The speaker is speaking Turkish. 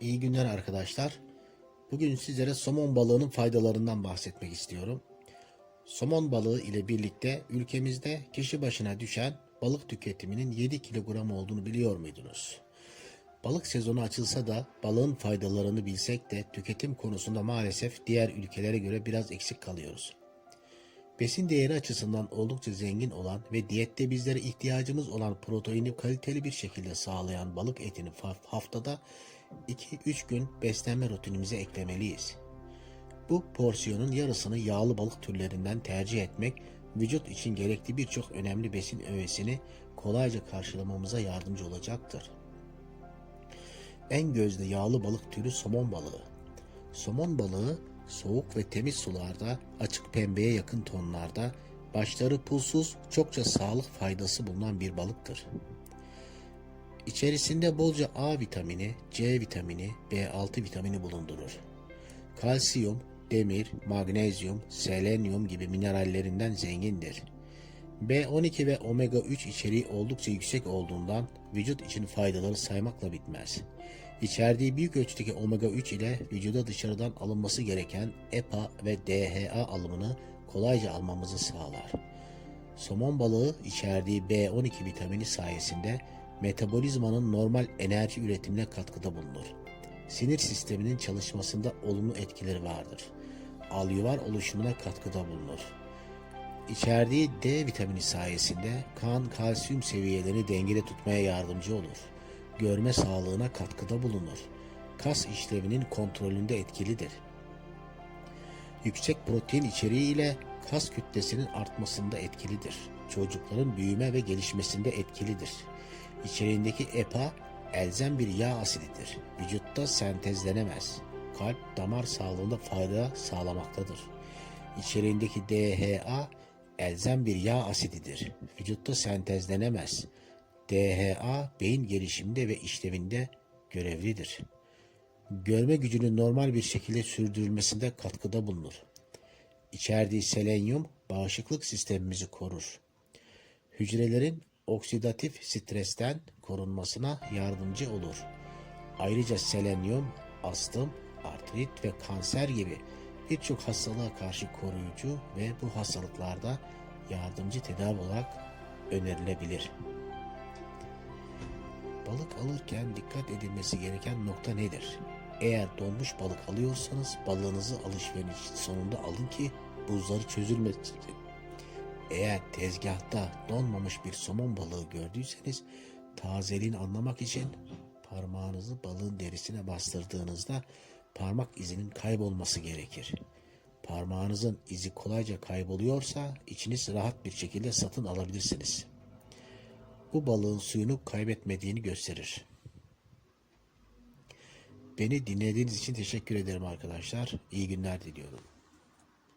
İyi günler arkadaşlar. Bugün sizlere somon balığının faydalarından bahsetmek istiyorum. Somon balığı ile birlikte ülkemizde kişi başına düşen balık tüketiminin 7 kilogram olduğunu biliyor muydunuz? Balık sezonu açılsa da balığın faydalarını bilsek de tüketim konusunda maalesef diğer ülkelere göre biraz eksik kalıyoruz. Besin değeri açısından oldukça zengin olan ve diyette bizlere ihtiyacımız olan proteini kaliteli bir şekilde sağlayan balık etini haftada 2-3 gün beslenme rutinimize eklemeliyiz. Bu porsiyonun yarısını yağlı balık türlerinden tercih etmek vücut için gerekli birçok önemli besin öğesini kolayca karşılamamıza yardımcı olacaktır. En gözde yağlı balık türü somon balığı. Somon balığı soğuk ve temiz sularda açık pembeye yakın tonlarda başları pulsuz çokça sağlık faydası bulunan bir balıktır. İçerisinde bolca A vitamini, C vitamini, B6 vitamini bulundurur. Kalsiyum, demir, magnezyum, selenyum gibi minerallerinden zengindir. B12 ve omega 3 içeriği oldukça yüksek olduğundan vücut için faydaları saymakla bitmez. İçerdiği büyük ölçüdeki omega 3 ile vücuda dışarıdan alınması gereken EPA ve DHA alımını kolayca almamızı sağlar. Somon balığı içerdiği B12 vitamini sayesinde metabolizmanın normal enerji üretimine katkıda bulunur. Sinir sisteminin çalışmasında olumlu etkileri vardır. Alüvar oluşumuna katkıda bulunur. İçerdiği D vitamini sayesinde kan kalsiyum seviyelerini dengede tutmaya yardımcı olur. Görme sağlığına katkıda bulunur. Kas işlevinin kontrolünde etkilidir. Yüksek protein içeriği ile kas kütlesinin artmasında etkilidir. Çocukların büyüme ve gelişmesinde etkilidir. İçeriğindeki EPA elzem bir yağ asididir. Vücutta sentezlenemez. Kalp damar sağlığında fayda sağlamaktadır. İçeriğindeki DHA elzem bir yağ asididir. Vücutta sentezlenemez. DHA beyin gelişiminde ve işlevinde görevlidir. Görme gücünün normal bir şekilde sürdürülmesinde katkıda bulunur. İçerdiği selenyum bağışıklık sistemimizi korur. Hücrelerin oksidatif stresten korunmasına yardımcı olur. Ayrıca selenyum, astım, artrit ve kanser gibi birçok hastalığa karşı koruyucu ve bu hastalıklarda yardımcı tedavi olarak önerilebilir. Balık alırken dikkat edilmesi gereken nokta nedir? Eğer donmuş balık alıyorsanız balığınızı alışveriş sonunda alın ki buzları çözülmesin. Eğer tezgahta donmamış bir somon balığı gördüyseniz tazeliğini anlamak için parmağınızı balığın derisine bastırdığınızda parmak izinin kaybolması gerekir. Parmağınızın izi kolayca kayboluyorsa içiniz rahat bir şekilde satın alabilirsiniz. Bu balığın suyunu kaybetmediğini gösterir. Beni dinlediğiniz için teşekkür ederim arkadaşlar. İyi günler diliyorum.